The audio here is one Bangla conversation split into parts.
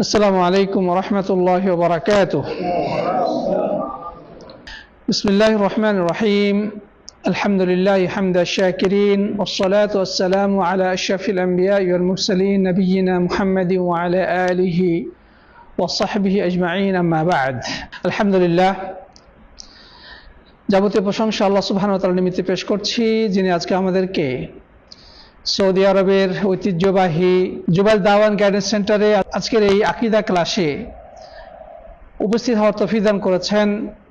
السلام عليكم ورحمة الله وبركاته بسم الله الرحمن الرحيم الحمد لله حمد الشاكرين والصلاة والسلام على أشرف الأنبياء والمرسلين نبينا محمد وعلى آله وصحبه أجمعين أما بعد الحمد لله যাবতীয় প্রশংসা আল্লাহ সুবহান তাআলা নিমিত্তে পেশ করছি যিনি আজকে আমাদেরকে সৌদি আরবের ঐতিহ্যবাহী জুবাল দাওয়ান গাইডেন্স সেন্টারে আজকের এই আকিদা ক্লাসে উপস্থিত হওয়ার তফিদান করেছেন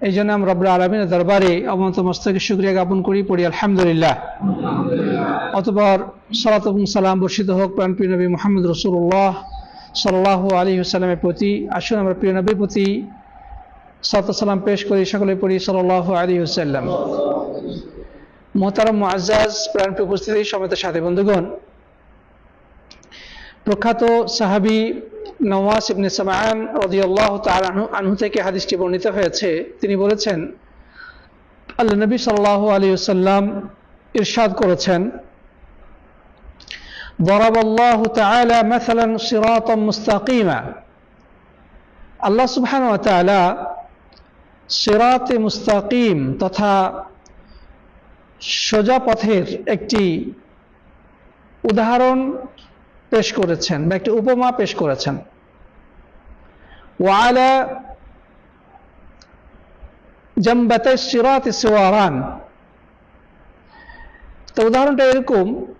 এই জন্য আমরা রব্লা আলমিনের দরবারে অমন্ত মস্তকে শুক্রিয়া জ্ঞাপন করি, পড়ি আলহামদুলিল্লাহ। অতপর সালাত সালাম বর্ষিত হোক প্রাণ প্রিয় নবী মোহাম্মদ রসুল্লাহ সাল্লাহ আলী হুসালামের প্রতি। আসুন আমরা প্রিয় নবীর প্রতি সালাম পেশ করি, সকলে পড়ি সাল্লাহ আলী হুসাল্লাম মোহতারম মুআজ্জাজ প্রাণপ্রিয় উপস্থিতি সমেত সাথে বন্ধুগণ প্রখ্যাত সাহাবি নওয়াজ ইবনে সামান রাদিয়াল্লাহু তাআলা আনহু আনহু থেকে হাদিসটি বর্ণিত হয়েছে তিনি বলেছেন আল্লাহ নবী সাল্লাল্লাহু আলাইহি ওয়াসাল্লাম ইরশাদ করেছেন ضرب الله تعالى مثلا صراطا مستقيما আল্লাহ সুবহানাহু ওয়া তাআলা সিরাতে মুস্তাকিম তথা সোজা পথের একটি উদাহরণ পেশ করেছেন বা একটি উপমা পেশ করেছেন। ওয়ালা জম্বাতে সিরাত সিওয়ারান। তো উদাহরণটা এরকম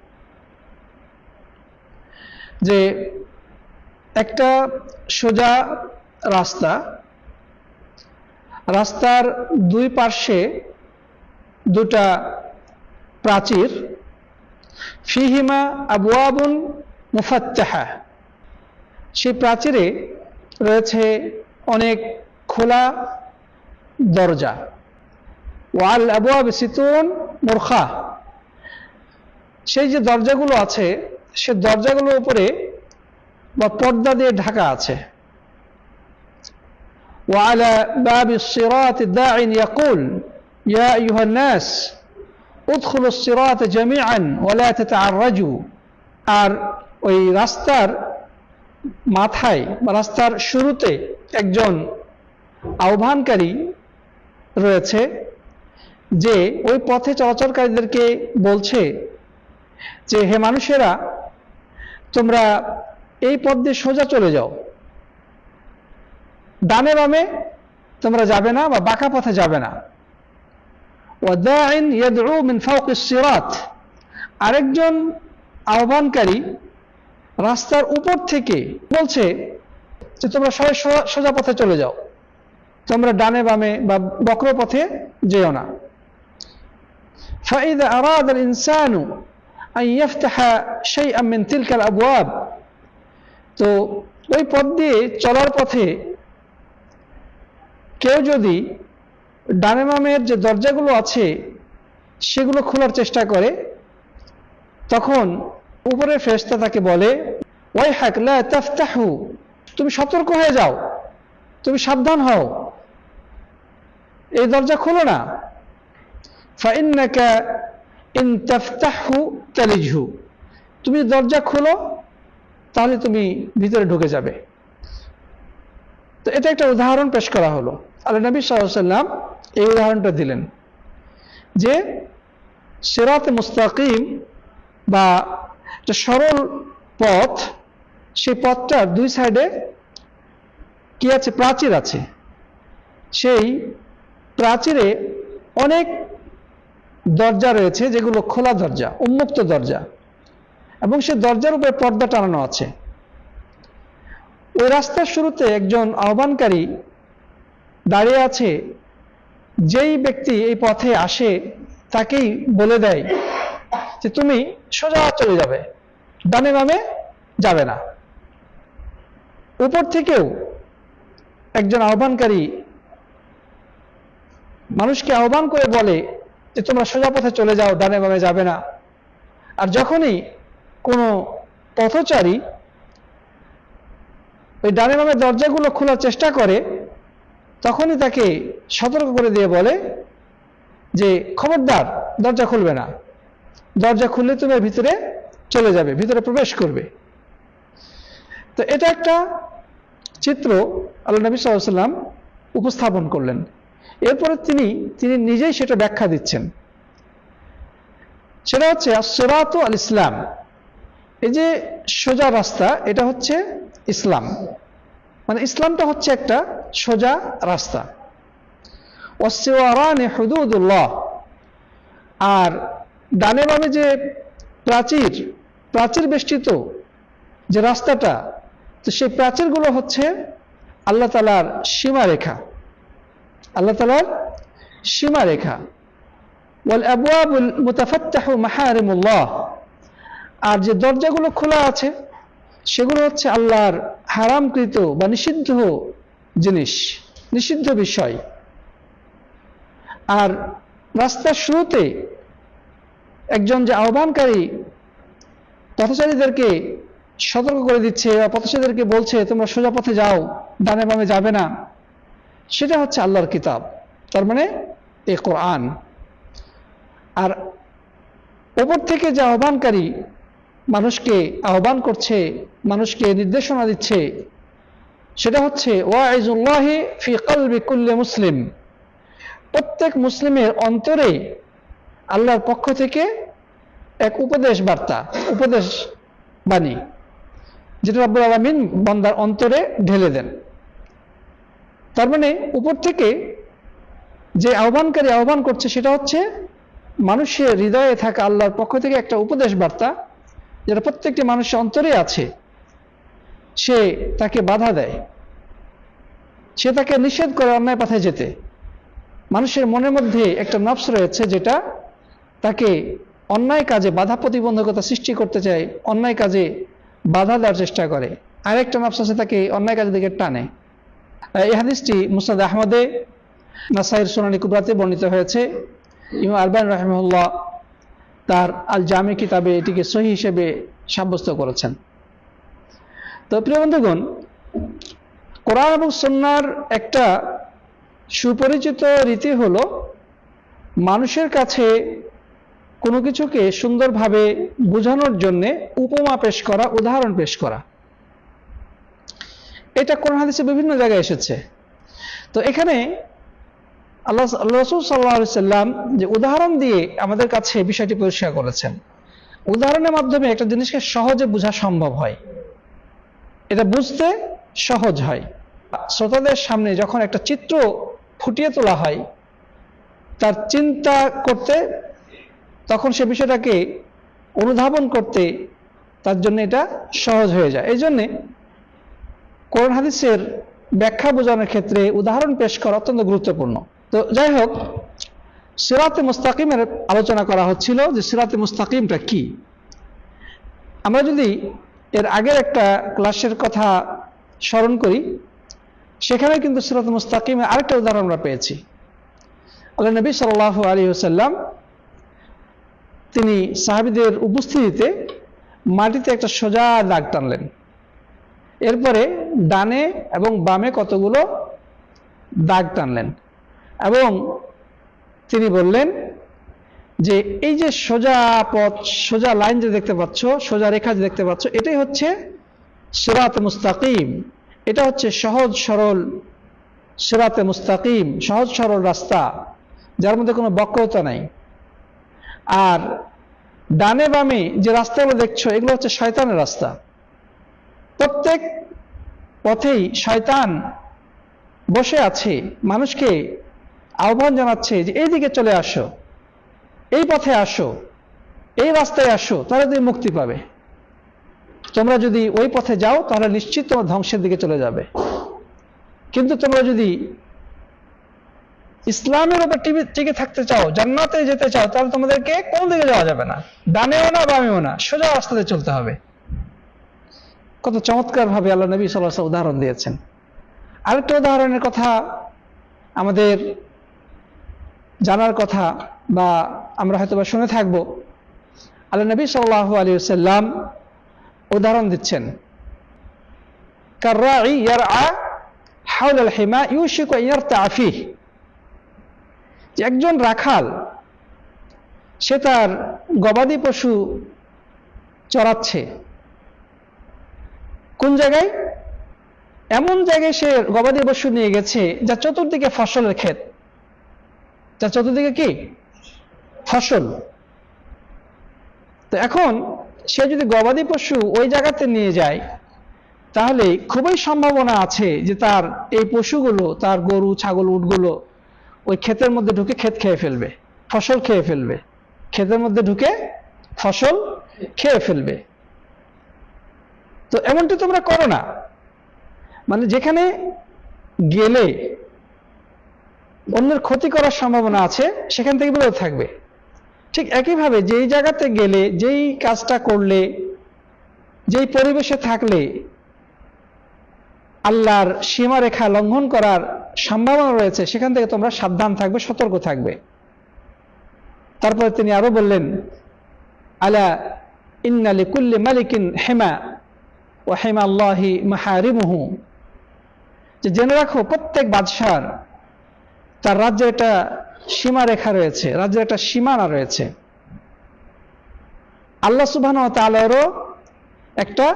যে একটা সোজা রাস্তা, রাস্তার দুই পার্শ্বে দুটা প্রাচীর ফিহিমা আবুয়াবুন মুফাত্তাহা সেই প্রাচীরে রয়েছে অনেক খোলা দরজা ওয়াল আবুয়াব সিতুন মুরখা সেই যে দরজাগুলো আছে সে দরজাগুলোর উপরে বা পর্দা দিয়ে ঢাকা আছে وعلى باب الصراط داع يقول يا أيها الناس উৎখুল সিরাত জমি আন ওলায়াতে আর রাজু আর ওই রাস্তার মাথায় বা রাস্তার শুরুতে একজন আহ্বানকারী রয়েছে যে ওই পথে চলাচলকারীদেরকে বলছে যে, হে মানুষেরা, তোমরা এই পথ দিয়ে সোজা চলে যাও। ডানে বামে তোমরা যাবে না বা বাঁকা পথে যাবে না। وداع يدعو من فوق الصراط আরেকজন আহ্বানকারী রাস্তার উপর থেকে বলছে যে তোমরা সবাই সোজা পথে চলে যাও তোমরা ডানে বামে বা বক্র পথে যেও না فإذا أراد الإنسان أن يفتح شيئا من تلك الأبواب তো ওই পথ দিয়ে চলার পথে কেউ যদি ডানে মামের যে দরজাগুলো আছে, সেগুলো খোলার চেষ্টা করে। তখন উপরের ফেরেশতা তাকে বলে ওয়াই হাকলা তাফতাহু, তুমি সতর্ক হয়ে যাও, তুমি সাবধান হও। এই দরজা খোলো না। ইন তুমি দরজা খোলো, তাহলে তুমি ভিতরে ঢুকে যাবে। তো এটা একটা উদাহরণ পেশ করা হলো। আল্লাহ নবী সাল্লাম এই উদাহরণটা দিলেন যে সেরাত মুস্তাকিম বা সরল পথ, সেই পথটার দুই সাইডে কি আছে? প্রাচীর আছে। সেই প্রাচীরে অনেক দরজা রয়েছে যেগুলো খোলা দরজা, উন্মুক্ত দরজা, এবং সে দরজার উপরে পর্দা টানানো আছে। ওই রাস্তার শুরুতে একজন আহ্বানকারী দাঁড়িয়ে আছে যেই ব্যক্তি এই পথে আসে, তাকেই বলে দেয় যে তুমি সোজা চলে যাবে, ডানে বামে যাবে না। উপর থেকেও একজন আহ্বানকারী মানুষকে আহ্বান করে বলে যে তোমরা সোজা পথে চলে যাও, ডানে বামে যাবে না। আর যখনই কোনো পথচারী ওই ডানে বামে দরজাগুলো খোলার চেষ্টা করে তখনই তাকে সতর্ক করে দিয়ে বলে যে, খবরদার, দরজা খুলবে না। দরজা খুললে তুমি ভিতরে চলে যাবে, ভিতরে প্রবেশ করবে। তো এটা একটা চিত্র আল্লাহ নবী সাল্লাম উপস্থাপন করলেন। এরপরে তিনি তিনি নিজেই সেটা ব্যাখ্যা দিচ্ছেন। সেটা হচ্ছে সেরাত আল ইসলাম এই যে সোজা রাস্তা, এটা হচ্ছে ইসলাম। মানে ইসলামটা হচ্ছে একটা সোজা রাস্তা। ওয়াসিওয়ারানে হুদুদুল্লাহ। আর ডানে বামে যে প্রাচীর প্রাচীর বেষ্টিত যে রাস্তাটা, তো সেই প্রাচীরগুলো হচ্ছে আল্লাহ তালার সীমারেখা। আল্লাহ তালার সীমারেখা। ওয়াল আবওয়াবুল মুতাফাত্তাহু মাহারিমুল্লাহ। আর যে দরজাগুলো খোলা আছে সেগুলো হচ্ছে আল্লাহর হারামকৃত বা নিষিদ্ধ জিনিস, নিষিদ্ধ বিষয়। আর রাস্তার শুরুতে একজন যে আহ্বানকারী পথচারীদেরকে সতর্ক করে দিচ্ছে বা পথচারীদেরকে বলছে, তোমরা সোজা পথে যাও, ডানে বামে যাবে না। সেটা হচ্ছে আল্লাহর কিতাব। তার মানে এ কোরআন। আর ওপর থেকে যে আহ্বানকারী মানুষকে আহ্বান করছে, মানুষকে নির্দেশনা দিচ্ছে। সেটা হচ্ছে ওয়াইজুল্লাহি ফি কলবি কুল্লে মুসলিম। প্রত্যেক মুসলিমের অন্তরে আল্লাহর পক্ষ থেকে এক উপদেশ বার্তা, উপদেশ বাণী, যেটা রব্বুল আলমিন বন্দার অন্তরে ঢেলে দেন। তার মানে উপর থেকে যে আহ্বানকারী আহ্বান করছে, সেটা হচ্ছে, মানুষের হৃদয়ে থাকা আল্লাহর পক্ষ থেকে একটা উপদেশ বার্তা যেটা প্রত্যেকটি মানুষের অন্তরে আছে, সে তাকে বাধা দেয়। সে তাকে নিষেধ করে অন্যায় পথে যেতে। মানুষের মনের মধ্যে একটা নফস রয়েছে যেটা তাকে অন্যায় কাজে বাধা প্রতিবন্ধকতা সৃষ্টি করতে চায়, অন্যায় কাজে বাধা দেওয়ার চেষ্টা করে। আরেকটা নফস আছে তাকে অন্যায় কাজের দিকে টানে। এই হাদিসটি মুসাদ আহমদে নাসাইর সোনানি কুবরাতে বর্ণিত হয়েছে। ইমাম আরবান রহমুল্লাহ তার আল জামি কিতাবে এটিকে সহি হিসেবে সাব্যস্ত করেছেন। তো প্রিয় বন্ধুগণ, কোরআন এবং সন্ন্যার একটা সুপরিচিত রীতি হলো, মানুষের কাছে কোনো কিছুকে সুন্দরভাবে বোঝানোর জন্য উপমা পেশ করা, উদাহরণ পেশ করা। এটা কোরআন হাদিসে বিভিন্ন জায়গায় এসেছে। তো এখানে আল্লাহ রসুল সাল্লাহ সাল্লাম যে উদাহরণ দিয়ে আমাদের কাছে বিষয়টি পরিষ্কার করেছেন। উদাহরণের মাধ্যমে একটা জিনিসকে সহজে বোঝা সম্ভব হয়। এটা বুঝতে সহজ হয়। শ্রোতাদের সামনে যখন একটা চিত্র ফুটিয়ে তোলা হয়, তার চিন্তা করতে, তখন সে বিষয়টাকে অনুধাবন করতে তার জন্য এটা সহজ হয়ে যায়। এই জন্যে কোরআন হাদিসের ব্যাখ্যা বোঝানোর ক্ষেত্রে উদাহরণ পেশ করা অত্যন্ত গুরুত্বপূর্ণ। তো যাই হোক সিরাতে মুস্তাকিমের আলোচনা করা হচ্ছিল যে সিরাতে মুস্তাকিমটা কি। আমরা যদি এর আগের একটা ক্লাসের কথা স্মরণ করি, সেখানে কিন্তু সিরাত মুস্তাকিমের আরেকটা উদাহরণ আমরা পেয়েছি। আল্লাহ নবী সাল আলী সাল্লাম তিনি সাহাবিদের উপস্থিতিতে মাটিতে একটা সোজা দাগ টানলেন। এরপরে ডানে এবং বামে কতগুলো দাগ টানলেন? এবং তিনি বললেন যে এই যে সোজা পথ, সোজা লাইন যে দেখতে পাচ্ছ, সোজা রেখা যে দেখতে পাচ্ছ, এটাই হচ্ছে সেরাতে মুস্তাকিম। এটা হচ্ছে সহজ, সরল সেরাতে মুস্তাকিম, সহজ, সরল রাস্তা, যার মধ্যে কোনো বক্রতা নাই। আর ডানে বামে যে রাস্তাগুলো দেখছ, এগুলো হচ্ছে শয়তানের রাস্তা। প্রত্যেক পথেই শয়তান বসে আছে, মানুষকে আহ্বান জানাচ্ছে যে এই দিকে চলে আসো, এই পথে আসো, এই রাস্তায় আসো তাহলে তুমি মুক্তি পাবে। তোমরা যদি ওই পথে যাও, তাহলে নিশ্চিত তোমার ধ্বংসের দিকে চলে যাবে। কিন্তু তোমরা যদি ইসলামের উপর টিকে থাকতে চাও, জান্নাতে যেতে চাও, তাহলে তোমাদেরকে কোন দিকে যাওয়া যাবে না? ডানেও না, বামেও না, সোজা রাস্তাতে চলতে হবে। কত চমৎকার ভাবে আল্লাহ নবী সাল্লাহ উদাহরণ দিয়েছেন। আরেকটা উদাহরণের কথা আমাদের জানার কথা বা আমরা হয়তো বা শুনে থাকব। আল্লাহ নবী সাল্লাহ আলী সাল্লাম উদাহরণ দিচ্ছেন। ইয়ার আ হেমা ইয়ার একজন রাখাল, সে তার গবাদি পশু চড়াচ্ছে কোন জায়গায়? এমন জায়গায় সে গবাদি পশু নিয়ে গেছে যা চতুর্দিকে ফসলের ক্ষেত। যা চতুর্দিকে কি? ফসল। তো এখন সে যদি গবাদি পশু ওই জায়গাতে নিয়ে যায়, তাহলে খুবই সম্ভাবনা আছে যে তার এই পশুগুলো, তার গরু, ছাগল, উটগুলো ওই ক্ষেতের মধ্যে ঢুকে ক্ষেত খেয়ে ফেলবে, ফসল খেয়ে ফেলবে। ক্ষেতের মধ্যে ঢুকে ফসল খেয়ে ফেলবে। তো এমনটি তোমরা করো না। মানে যেখানে গেলে অন্যের ক্ষতি করার সম্ভাবনা আছে, সেখান থেকে বিরত থাকবে। ঠিক একইভাবে যেই জায়গাতে গেলে, যেই কাজটা করলে, যেই পরিবেশে থাকলে, আল্লাহর সীমারেখা লঙ্ঘন করার সম্ভাবনা রয়েছে, সেখান থেকে তোমরা সাবধান থাকবে, সতর্ক থাকবে। তারপরে তিনি আরও বললেন, আলা ইন্নালি কুল্লি মালিকিন হেমা ও হেমা আল্লাহি মাহারিমুহু। যে জেনে রাখো, প্রত্যেক বাদশার তার রাজ্যের একটা সীমারেখা রয়েছে, রাজ্যের একটা সীমানা রয়েছে। আল্লাহ সুবহান তালেরও একটা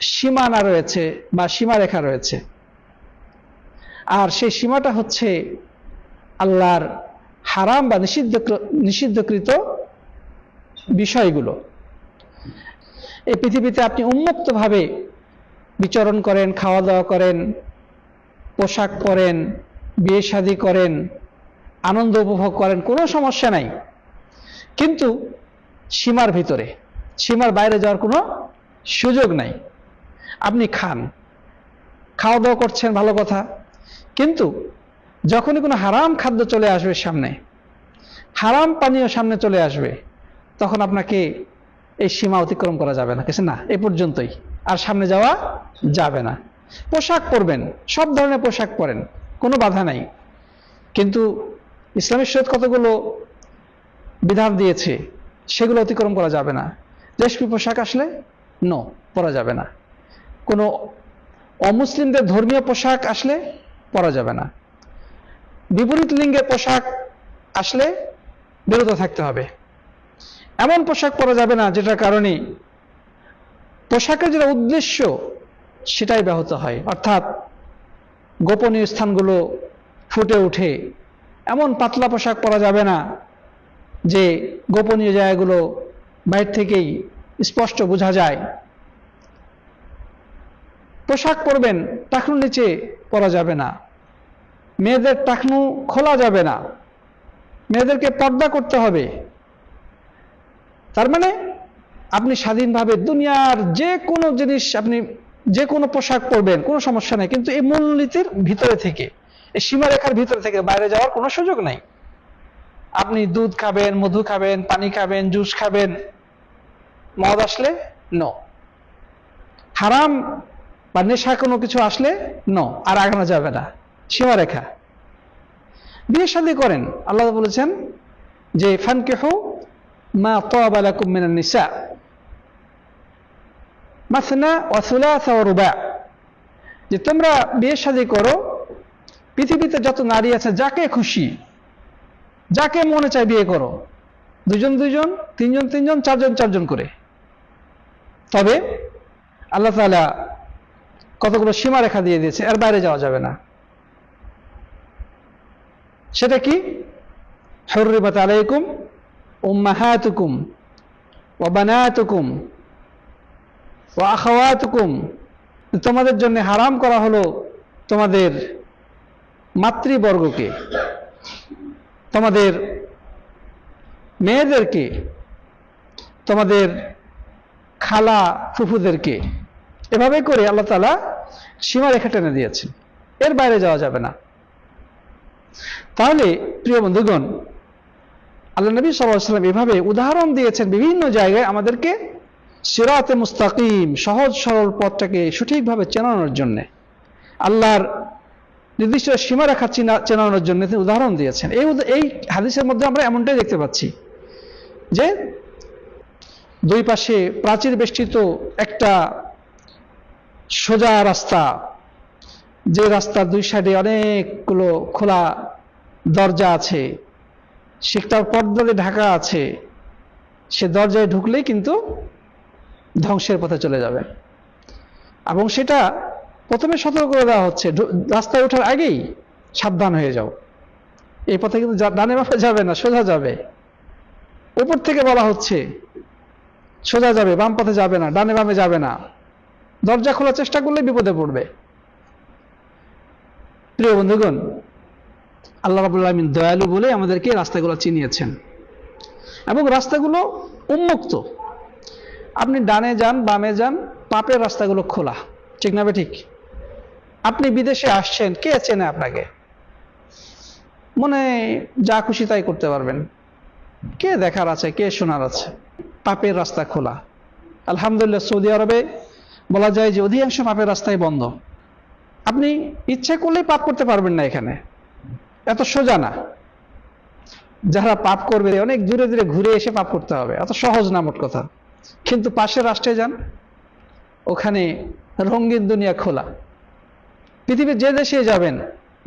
সীমানা রয়েছে বা সীমারেখা রয়েছে। আর সেই সীমাটা হচ্ছে আল্লাহর হারাম বা নিষিদ্ধ, নিষিদ্ধকৃত বিষয়গুলো। এই পৃথিবীতে আপনি উন্মুক্তভাবে বিচরণ করেন খাওয়া দাওয়া করেন, পোশাক পরেন বিয়ে শাদী করেন, আনন্দ উপভোগ করেন, কোনো সমস্যা নাই। কিন্তু সীমার ভিতরে, সীমার বাইরে যাওয়ার কোনো সুযোগ নাই। আপনি খান খাওয়া দাওয়া করছেন, ভালো কথা। কিন্তু যখনই কোনো হারাম খাদ্য চলে আসবে সামনে, হারাম পানীয় সামনে চলে আসবে, তখন আপনাকে এই সীমা অতিক্রম করা যাবে না কিছু না? এ পর্যন্তই। আর সামনে যাওয়া যাবে না। পোশাক পরবেন, সব ধরনের পোশাক পরেন। কোনো বাধা নাই। কিন্তু ইসলামের সহিত কতগুলো বিধান দিয়েছে, সেগুলো অতিক্রম করা যাবে না। রেশমি পোশাক আসলে? নো পরা যাবে না। কোনো অমুসলিমদের ধর্মীয় পোশাক আসলে পরা যাবে না। বিপরীত লিঙ্গের পোশাক আসলে বিরত থাকতে হবে। এমন পোশাক পরা যাবে না যেটার কারণে পোশাকের যেটা উদ্দেশ্য সেটাই ব্যাহত হয়। অর্থাৎ গোপনীয় স্থানগুলো ফুটে ওঠে। এমন পাতলা পোশাক পরা যাবে না যে গোপনীয় জায়গাগুলো বাইর থেকেই স্পষ্ট বোঝা যায়। পোশাক পরবেন টাকনুর নিচে পরা যাবে না। মেয়েদের টাকনু খোলা যাবে না। মেয়েদেরকে পর্দা করতে হবে। তার মানে আপনি স্বাধীনভাবে দুনিয়ার যে কোনো জিনিস আপনি যে কোনো পোশাক পরবেন, কোনো সমস্যা নেই। কিন্তু এই মূলনীতির ভিতরে থেকে, এই সীমারেখার ভিতরে থেকে বাইরে যাওয়ার কোনো সুযোগ নাই। আপনি দুধ খাবেন, মধু খাবেন, পানি খাবেন, জুস খাবেন, মদ আসলে ন হারাম বা নেশা কোনো কিছু আসলে ন আর আগানো যাবে না। সীমারেখা। বিয়ে শাদী করেন, আল্লাহ বলেছেন যে, ফানকেহু মা তাবালাকুম মিনান নিসা। মাসনা ওয়া রুবা। যে তোমরা বিয়ে শাদী করো, পৃথিবীতে যত নারী আছে, যাকে খুশি, যাকে মনে চায় বিয়ে করো, দুজন দুজন, তিনজন তিনজন, চারজন চারজন করে। তবে আল্লাহ তাআলা কতগুলো সীমারেখা দিয়ে দিয়েছে, এর বাইরে যাওয়া যাবে না। সেটা কি? হরিবাত আলাইকুম উম্মাহাতুকুম ওয়া বানাতুকুম ওয়া আখাওয়াতুকুম, তোমাদের জন্য হারাম করা হলো তোমাদের মাতৃবর্গকে, তোমাদের মেয়েদেরকে, তোমাদের খালা ফুফুদেরকে। এভাবে করে আল্লাহ তালা সীমারেখা টেনে দিয়েছেন। এর বাইরে যাওয়া যাবে না। তাহলে প্রিয় বন্ধুগণ, আল্লাহ নবী সাল্লাম এভাবে উদাহরণ দিয়েছেন বিভিন্ন জায়গায় আমাদেরকে সিরাতে মুস্তাকিম, সহজ সরল পথটাকে সঠিকভাবে চেনানোর জন্য, আল্লাহর নির্দিষ্ট সীমারেখা চিনা, চেনানোর জন্য তিনি উদাহরণ দিয়েছেন। এই এই হাদিসের মধ্যে আমরা এমনটাই দেখতে পাচ্ছি যে, দুই পাশে প্রাচীর বেষ্টিত একটা সোজা রাস্তা, যে রাস্তার দুই সাইডে অনেকগুলো খোলা দরজা আছে সেটার পর্দা দিয়ে ঢাকা আছে, সে দরজায় ঢুকলেই কিন্তু ধ্বংসের পথে চলে যাবে। এবং সেটা প্রথমে সতর্ক করে দেওয়া হচ্ছে। রাস্তায় ওঠার আগেই সাবধান হয়ে যাও। এই পথে কিন্তু ডানে বামে যাবে না, সোজা যাবে। উপর থেকে বলা হচ্ছে, সোজা যাবে, বাম পথে যাবে না, ডানে বামে যাবে না। দরজা খোলার চেষ্টা করলে বিপদে পড়বে। প্রিয় বন্ধুগণ, আল্লাহ রাবুল আলমিন দয়ালু বলে আমাদেরকে রাস্তাগুলো চিনিয়েছেন। এবং রাস্তাগুলো উন্মুক্ত। আপনি ডানে যান, বামে যান, পাপের রাস্তাগুলো খোলা। ঠিক না ঠিক? আপনি বিদেশে আসছেন, কে চেনে আপনাকে? মনে যা খুশি তাই করতে পারবেন। কে দেখার আছে, কে শোনার আছে? পাপের রাস্তা খোলা। আলহামদুলিল্লাহ, সৌদি আরবে বলা যায় যে অধিকাংশ পাপের রাস্তাই বন্ধ। আপনি ইচ্ছে করলেই পাপ করতে পারবেন না এখানে। এত সোজা না। যারা পাপ করবে, অনেক দূরে দূরে ঘুরে এসে পাপ করতে হবে। এত সহজ না মোট কথা। কিন্তু পাশের রাষ্ট্রে যান, ওখানে রঙিন দুনিয়া খোলা। পৃথিবীর যে দেশে যাবেন,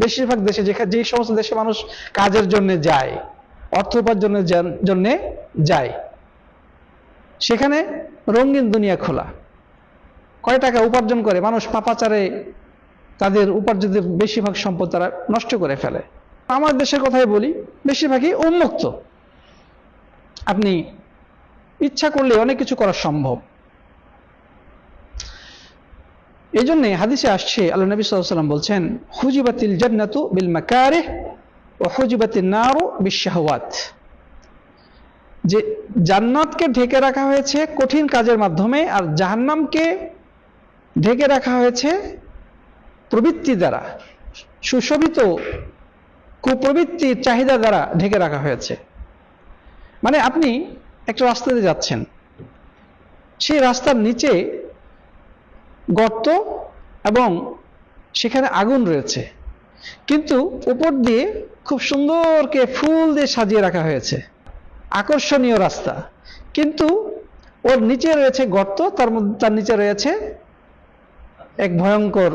বেশিরভাগ দেশে যেখানে যে সমস্ত দেশে মানুষ কাজের জন্য যায়, অর্থ উপার্জনের জন- জন্যে যায়, সেখানে রঙিন দুনিয়া খোলা। কয় টাকা উপার্জন করে, মানুষ পাপাচারে তাদের উপার্জিত বেশিরভাগ সম্পদ তারা নষ্ট করে ফেলে। আমার দেশের কথাই বলি, বেশিরভাগই উন্মুক্ত। আপনি ইচ্ছা করলে অনেক কিছু করা সম্ভব। এই জন্যে হাদিসে আসছে, আল্লাহ নবী সাল্লাম বলছেন, হুজিবাতিল জান্নাতু বিল মাকারে ও হুজিবাতিল নারু বিশাহওয়াত যে জান্নাতকে ঢেকে রাখা হয়েছে কঠিন কাজের মাধ্যমে আর জাহান্নামকে ঢেকে রাখা হয়েছে প্রবৃত্তি দ্বারা, সুশোভিত কুপ্রবৃত্তির চাহিদা দ্বারা ঢেকে রাখা হয়েছে। মানে আপনি একটা রাস্তাতে যাচ্ছেন। সেই রাস্তার নিচে গর্ত এবং সেখানে আগুন রয়েছে। কিন্তু উপর দিয়ে খুব সুন্দরকে ফুল দিয়ে সাজিয়ে রাখা হয়েছে। আকর্ষণীয় রাস্তা। কিন্তু ওর নিচে রয়েছে গর্ত, তার মধ্যে, তার নিচে রয়েছে এক ভয়ঙ্কর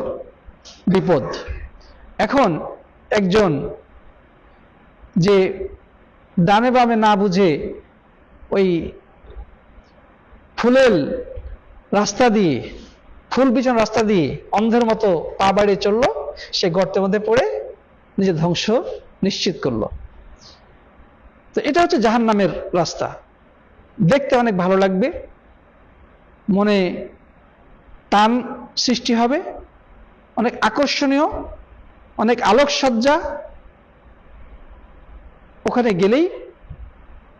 বিপদ। এখন একজন যে ডানে বামে না বুঝে ওই ফুলেল রাস্তা দিয়ে, ফুল বিছানো রাস্তা দিয়ে অন্ধের মতো পা বাড়িয়ে চলল, সে গর্তের মধ্যে পড়ে নিজের ধ্বংস নিশ্চিত করল। তো এটা হচ্ছে জাহান নামের রাস্তা। দেখতে অনেক ভালো লাগবে, মনে টান সৃষ্টি হবে, অনেক আকর্ষণীয়, অনেক আলোকসজ্জা, ওখানে গেলেই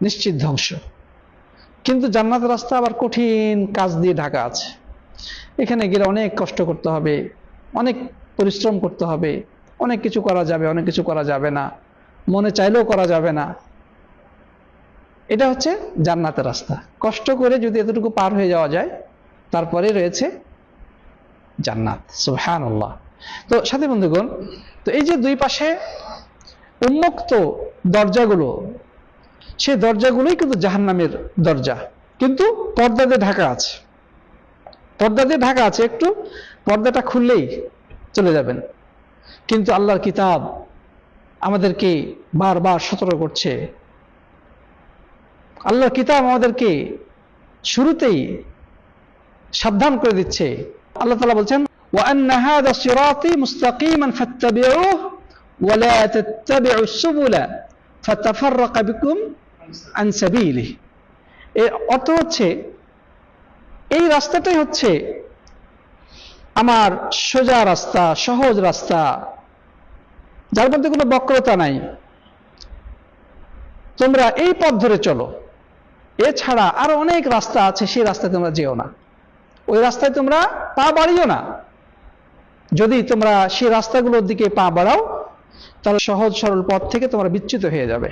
নিশ্চিত ধ্বংস। কিন্তু জান্নাত রাস্তা আবার কঠিন কাজ দিয়ে ঢাকা আছে। এখানে গেলে অনেক কষ্ট করতে হবে, অনেক পরিশ্রম করতে হবে, অনেক কিছু করা যাবে, অনেক কিছু করা যাবে না, মনে চাইলেও করা যাবে না। এটা হচ্ছে জান্নাতের রাস্তা। কষ্ট করে যদি এতটুকু পার হয়ে যাওয়া যায়, তারপরে রয়েছে জান্নাত আল্লাহ তো সাথে বন্ধুগণ, তো এই যে দুই পাশে উন্মুক্ত দরজাগুলো সে দরজাগুলোই কিন্তু জাহান নামের দরজা। কিন্তু পর্দা দিয়ে ঢাকা আছে। পর্দা দিয়ে ঢাকা আছে একটু, পর্দাটা খুললেই চলে যাবেন। কিন্তু আল্লাহর কিতাব আমাদেরকে বারবার সতর্ক করছে। আল্লাহর কিতাব আমাদেরকে শুরুতেই সাবধান করে দিচ্ছে। আল্লাহ তালা বলছেন ওয়ান্নাহাদ সিরাতি মুস্তাকিমান ফাত্তাবিউহ ওয়ালা তাত্তাবিউস সুবুলা। অর্থ হচ্ছে, এই রাস্তাটাই হচ্ছে আমার সোজা রাস্তা, সহজ রাস্তা। যার মধ্যে কোনো বক্রতা নাই। তোমরা এই পথ ধরে চলো। এছাড়া আরও অনেক রাস্তা আছে, সেই রাস্তায় তোমরা যেও না। ওই রাস্তায় তোমরা পা বাড়িও না। যদি তোমরা সেই রাস্তাগুলোর দিকে পা বাড়াও তাহলে সহজ সরল পথ থেকে তোমরা বিচ্যুত হয়ে যাবে।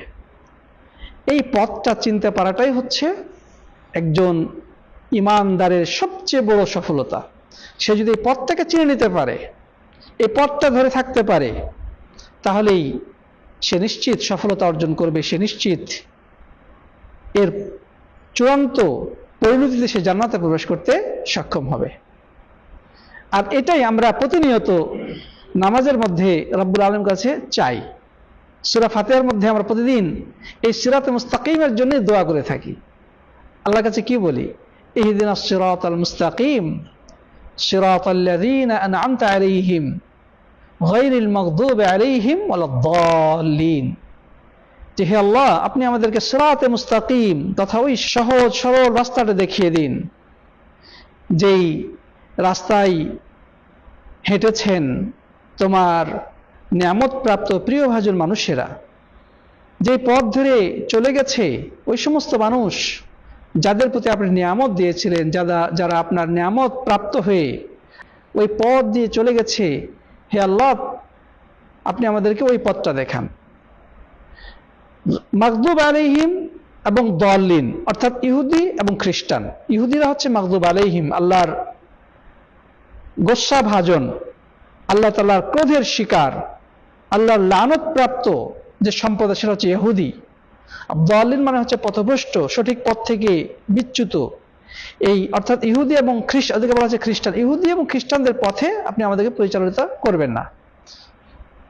এই পথটা চিনতে পারাটাই হচ্ছে একজন ইমানদারের সবচেয়ে বড় সফলতা। সে যদি এই পথটাকে চিনে নিতে পারে, এই পথটা ধরে থাকতে পারে, তাহলেই সে নিশ্চিত সফলতা অর্জন করবে, সে নিশ্চিত এর চূড়ান্ত পরিণতিতে সে জান্নাতে প্রবেশ করতে সক্ষম হবে। আর এটাই আমরা প্রতিনিয়ত নামাজের মধ্যে রব্বুল আলম কাছে চাই। সুরা ফাতেহার মধ্যে আমরা প্রতিদিন এই সিরাত মুস্তাকিমের জন্য দোয়া করে থাকি। আল্লাহর কাছে কি বলি? ইহদিন সিরাত আল মুস্তাকিম সিরাত আল্লাযীনা আনআমতা আলাইহিম, গায়রিল যে হে আল্লাহ, আপনি আমাদেরকে সিরাতে মুস্তাকিম তথা ওই সহজ সরল রাস্তাটা দেখিয়ে দিন। যেই রাস্তায় হেঁটেছেন তোমার নিয়ামত প্রাপ্ত প্রিয় ভাজন মানুষেরা, যে পথ ধরে চলে গেছে ওই সমস্ত মানুষ যাদের প্রতি আপনি নিয়ামত দিয়েছিলেন যারা যারা আপনার নিয়ামত প্রাপ্ত হয়ে ওই পথ দিয়ে চলে গেছে, হে আল্লাহ, আপনি আমাদেরকে ওই পথটা দেখান। মাকদুব আলাইহিম এবং দলিন, অর্থাৎ ইহুদি এবং খ্রিস্টান। ইহুদিরা হচ্ছে মাকদুব আলাইহিম, আল্লাহর গোস্বা ভাজন আল্লাহ তাল্লাহর ক্রোধের শিকার, আল্লাহর লানত প্রাপ্ত যে সম্প্রদায় সেটা হচ্ছে ইহুদি। দলিন মানে হচ্ছে পথভ্রষ্ট, সঠিক পথ থেকে বিচ্যুত। এই অর্থাৎ ইহুদি এবং খ্রিস্ট ওদেরকে বলা হচ্ছে খ্রিস্টান। ইহুদি এবং খ্রিস্টানদের পথে আপনি আমাদেরকে পরিচালিত করবেন না।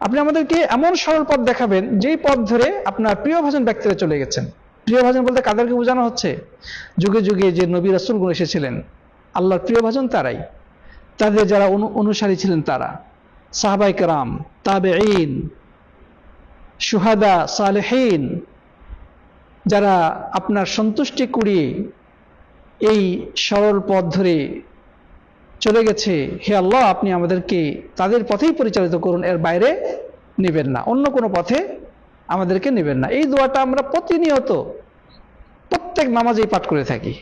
আপনি আমাদেরকে এমন সরল পথ দেখাবেন, যেই পথ ধরে আপনার প্রিয় ভাজন ব্যক্তিরা চলে গেছেন। প্রিয় ভাজন বলতে কাদেরকে বোঝানো হচ্ছে? যুগে যুগে যে নবী রাসুলগুলো এসেছিলেন, আল্লাহর প্রিয় ভাজন তারাই। তাদের যারা অনুসারী ছিলেন তারা। সাহাবাই কারাম তাবে ইন সুহাদা সালেহীন, যারা আপনার সন্তুষ্টি কুড়িয়ে এই সরল পথ ধরে চলে গেছে, হে আল্লাহ, আপনি আমাদেরকে তাদের পথেই পরিচালিত করুন, এর বাইরে নেবেন না, অন্য কোনো পথে আমাদেরকে নেবেন না। এই দোয়াটা আমরা প্রতিনিয়ত প্রত্যেক নামাজেই পাঠ করে থাকি।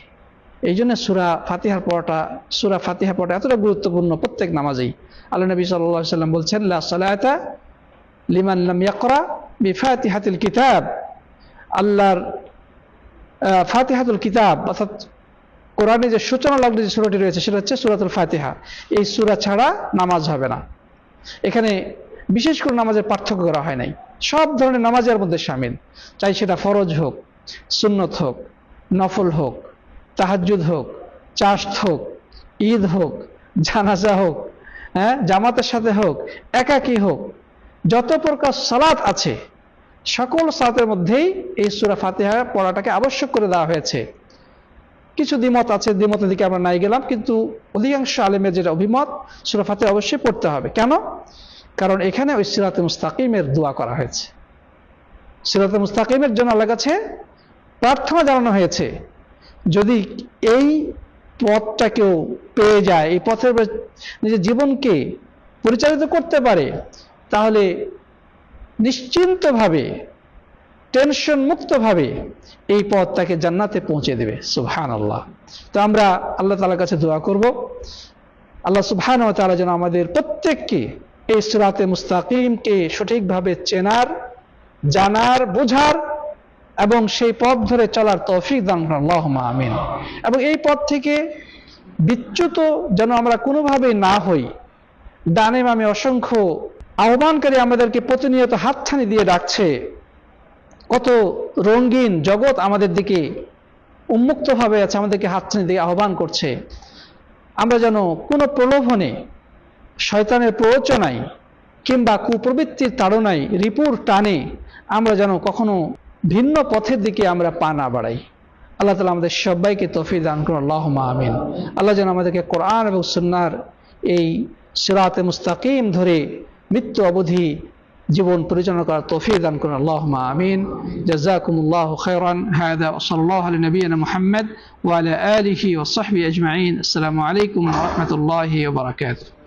এই জন্য সুরা ফাতিহার পড়াটা, সুরা ফাতিহা পড়াটা এতটা গুরুত্বপূর্ণ প্রত্যেক নামাজেই। আল্লাহ নবী সাল্লাহ সাল্লাম বলছেন, লা সালাতা লিমান লাম ইয়াকরা বিফাতিহাতিল কিতাব। আল্লাহর ফাতিহাতুল কিতাব, অর্থাৎ কোরআনে যে সূচনা লগ্ন যে সুরাটি রয়েছে, সেটা হচ্ছে সুরাতুল ফাতিহা। এই সুরা ছাড়া নামাজ হবে না। এখানে বিশেষ করে নামাজের পার্থক্য করা হয় নাই। সব ধরনের নামাজের মধ্যে সামিল। চাই সেটা ফরজ হোক, সুন্নত হোক, নফল হোক তাহাজ্জুদ হোক চাষ্ট হোক, ঈদ হোক জানাজা হোক হ্যাঁ জামাতের সাথে হোক, একাকী হোক, যত প্রকার সালাত আছে, সকল সালাতের মধ্যেই এই সুরা ফাতিহা পড়াটাকে আবশ্যক করে দেওয়া হয়েছে। কিছু দ্বিমত আছে, দ্বিমতের দিকে আমরা নাই গেলাম, কিন্তু অধিকাংশ আলেমের যেটা অভিমত, সুরা ফাতিহা অবশ্যই পড়তে হবে। কেন? কারণ এখানে ওই সিরাতে মুস্তাকিমের দোয়া করা হয়েছে। সিরাতে মুস্তাকিমের জন্য আল্লাহ কাছে প্রার্থনা জানানো হয়েছে। যদি এই পথটা কেউ পেয়ে যায়, এই পথের নিজের জীবনকে পরিচালিত করতে পারে, তাহলে নিশ্চিন্তভাবে টেনশন মুক্তভাবে এই পথ তাকে জান্নাতে পৌঁছে দেবে। সুবহান আল্লাহ তো আমরা আল্লাহ তালার কাছে দোয়া করব। আল্লাহ সুবহান তারা যেন আমাদের প্রত্যেককে এই সুরাতে মুস্তাকিমকে সঠিকভাবে চেনার, জানার, বোঝার এবং সেই পথ ধরে চলার তৌফিক দান করেন আল্লাহ আমিন। এবং এই পথ থেকে বিচ্যুত যেন আমরা কোনোভাবে না হই ডানে বামে অসংখ্য আহ্বানকারী আমাদেরকে প্রতিনিয়ত হাতছানি দিয়ে ডাকছে। কত রঙিন জগৎ আমাদের দিকে উন্মুক্তভাবে আছে, আমাদেরকে হাতছানি দিয়ে আহ্বান করছে। আমরা যেন কোনো প্রলোভনে, শয়তানের প্ররোচনায় কিংবা কুপ্রবৃত্তির তাড়নায় রিপুর টানে আমরা যেন কখনো ভিন্ন পথের দিকে আমরা পা না বাড়াই। আল্লাহ তালা আমাদের সবাইকে তফি দান করুন। আল্লাহ আমিন। আল্লাহ যেন আমাদেরকে কোরআন এবং সুন্নার এই সিরাতে মুস্তাকিম ধরে মৃত্যু অবধি জীবন পরিচালনা করার তৌফিক দান করুন। আল্লাহ আমিন। জাজাকুমুল্লাহ সাল্লাহ আলী নবীনা মুহাম্মদ ওয়ালা আলিহি আজমাইন। আসসালামু আলাইকুম রহমতুল্লাহি ওবরাকাতুহ